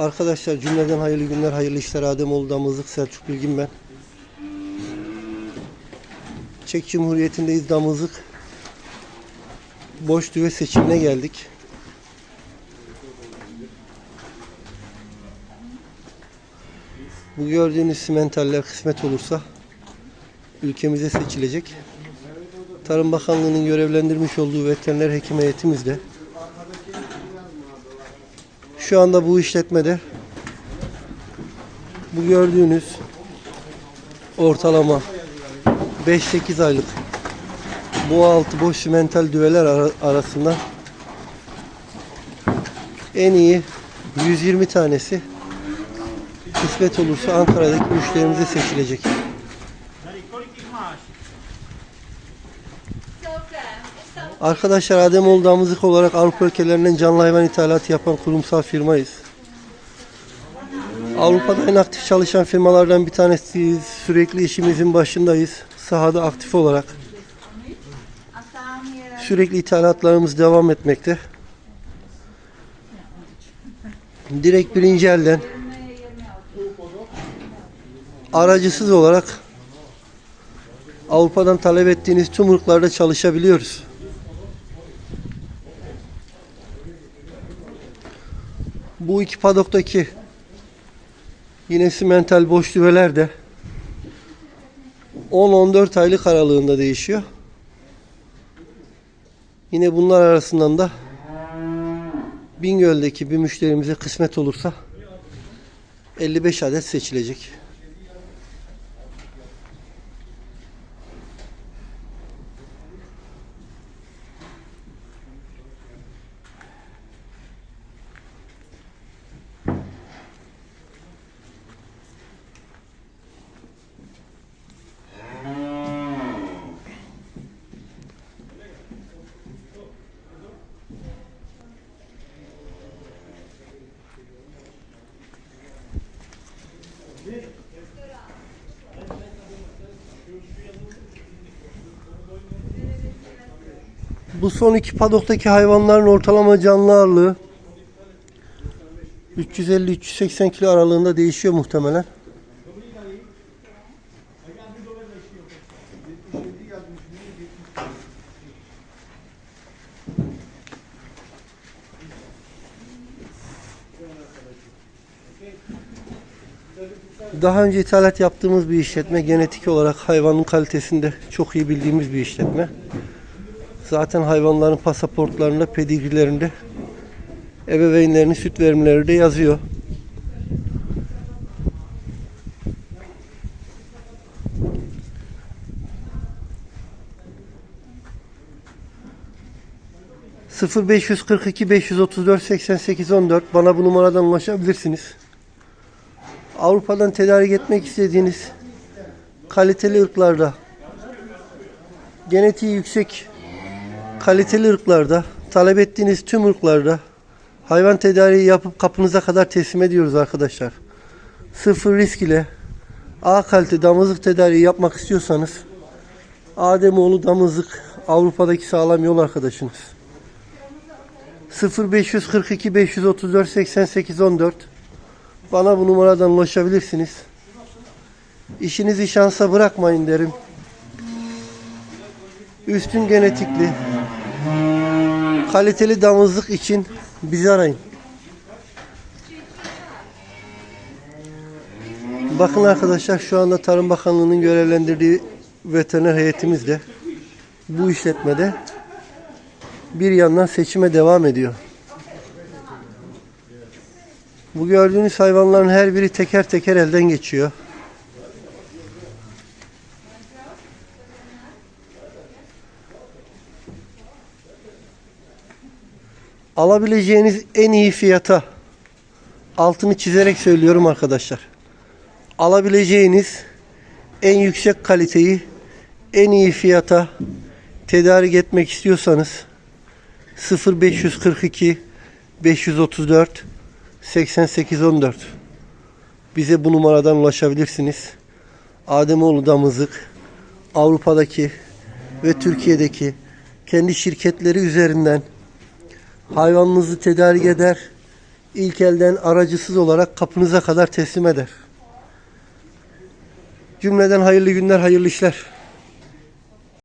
Arkadaşlar cümleden hayırlı günler, hayırlı işler. Ademoğlu Damızlık, Selçuk Bilgin ben. Çek Cumhuriyeti'ndeyiz damızlık. Boş düve seçimine geldik. Bu gördüğünüz simentaller kısmet olursa ülkemize seçilecek. Tarım Bakanlığı'nın görevlendirmiş olduğu veteriner hekim heyetimizde şu anda bu işletmede bu gördüğünüz ortalama 5-8 aylık bu altı boş simental düveler ara- arasında en iyi 120 tanesi kısmet olursa Ankara'daki müşterimize seçilecek. Arkadaşlar Ademoğlu Damızlık olarak Avrupa ülkelerinden canlı hayvan ithalatı yapan kurumsal firmayız. Avrupa'da en aktif çalışan firmalardan bir tanesiyiz. Sürekli işimizin başındayız. Sahada aktif olarak. Sürekli ithalatlarımız devam etmekte. Direkt birinci elden aracısız olarak Avrupa'dan talep ettiğiniz tüm ırklarda çalışabiliyoruz. Bu iki padoktaki yine simental boş düveler de 10-14 aylık aralığında değişiyor. Yine bunlar arasından da Bingöl'deki bir müşterimize kısmet olursa 55 adet seçilecek. Bu son iki padoktaki hayvanların ortalama canlı ağırlığı 350-380 kilo aralığında değişiyor muhtemelen. Daha önce ithalat yaptığımız bir işletme. Genetik olarak hayvanın kalitesinde çok iyi bildiğimiz bir işletme. Zaten hayvanların pasaportlarında, pedigrilerinde ebeveynlerinin süt verimleri de yazıyor. Sıfır 542 534 88 14 bana bu numaradan ulaşabilirsiniz. Avrupa'dan tedarik etmek istediğiniz kaliteli ırklarda genetiği yüksek kaliteli ırklarda, talep ettiğiniz tüm ırklarda hayvan tedariği yapıp kapınıza kadar teslim ediyoruz arkadaşlar. Sıfır risk ile A kalite damızlık tedariği yapmak istiyorsanız Ademoğlu Damızlık Avrupa'daki sağlam yol arkadaşınız. 0542 534 88 14 Bana bu numaradan ulaşabilirsiniz. İşinizi şansa bırakmayın derim. Üstün genetikli, kaliteli damızlık için bizi arayın. Bakın arkadaşlar şu anda Tarım Bakanlığı'nın görevlendirdiği veteriner heyetimiz de bu işletmede bir yandan seçime devam ediyor. Bu gördüğünüz hayvanların her biri teker teker elden geçiyor. Alabileceğiniz en iyi fiyata altını çizerek söylüyorum arkadaşlar. Alabileceğiniz en yüksek kaliteyi en iyi fiyata tedarik etmek istiyorsanız 0542 534 8814 bize bu numaradan ulaşabilirsiniz. Ademoğlu Damızlık Avrupa'daki ve Türkiye'deki kendi şirketleri üzerinden hayvanınızı tedarik eder, ilk elden aracısız olarak kapınıza kadar teslim eder. Cümleden hayırlı günler, hayırlı işler.